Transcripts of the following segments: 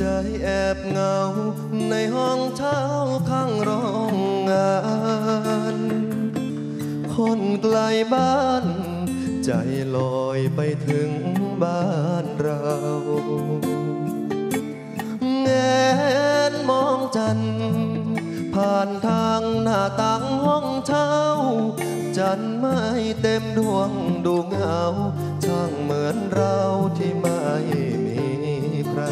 จแอบเหงาในห้องเช่าข้างโรงงาน คนไกลบ้าน ใจลอยไปถึงบ้านเราแงนมองจัน ผ่านทางหน้าต่างห้องเช่าจันไม่เต็มดวงดูเหงา ช่างเหมือนเราที่ไม่มีใคร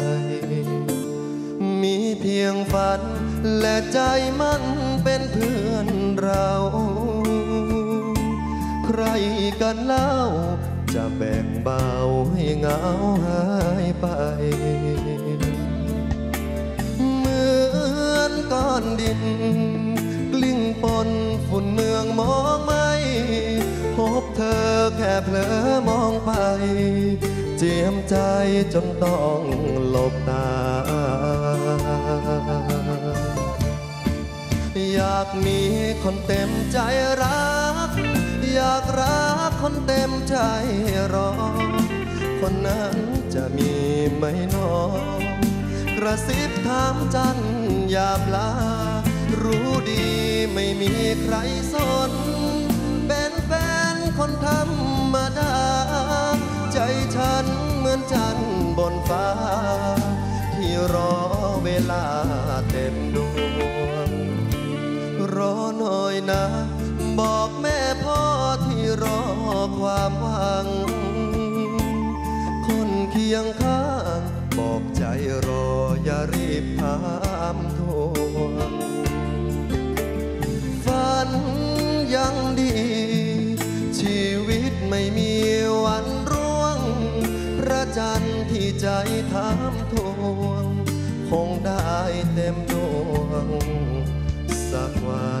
ฝัน และใจมันเป็นเพื่อนเรา ใครกันเล่า จะแบ่งเบาให้เหงาหายไป เหมือนก้อนดิน กลิ้งปนฝุ่นเมืองมองไม่ พบเธอแค่เผลอมองไปเจียมใจจนต้องหลบตาากมีคนเต็มใจรัก อยากรักคนเต็มใจรอ คนนั้นจะมีไหมหนอกระซิบถามจันยามลา รู้ดีไม่มีใครสน เป็นแฟนคนธรรมดา ใจฉันเหมือนจันบนฟ้า ยนะ บอกแม่พ่อที่รอความหวัง คนเคียงข้าง บอกใจรออย่ารีบถามทวงฝันยังดี ชีวิตไม่มีวันร่วง พระจันทร์ที่ใจถามทวง คงได้เต็มดวงสักวัน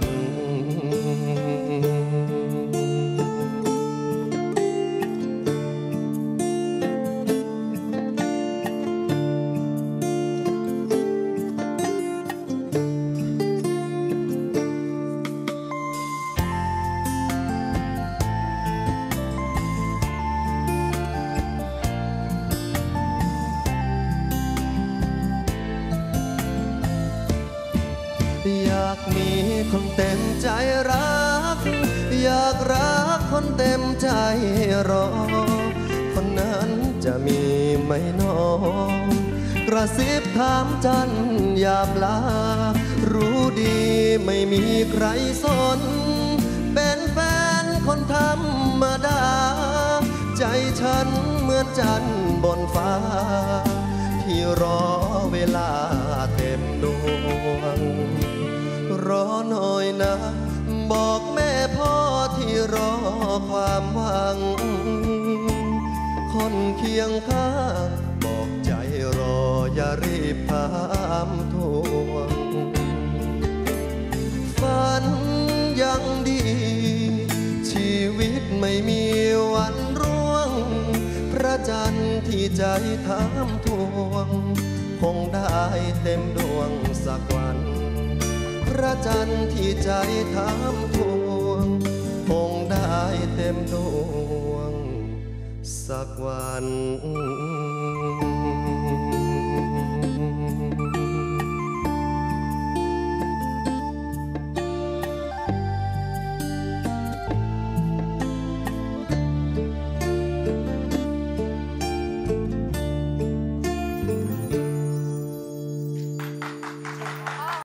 อยากมีคนเต็มใจรัก อยากรักคนเต็มใจรอ คนนั้นจะมีไหมหนองกระซิบถามจันยามลา รู้ดีไม่มีใครสน เป็นแฟนคนธรรมดา ใจฉันเหมือนจันบนฟ้า ที่รอเวลาเต็มดวง หน่อยนะ บอกแม่พ่อที่รอความหวัง คนเคียงข้างบอกใจรออย่ารีบถามทวงฝันยังดี ชีวิตไม่มีวันร่วง พระจันทร์ที่ใจถามทวง คงได้เต็มดวงสักวัน พระจันทร์ที่ใจถามทวงคงได้เต็มดวงสักวัน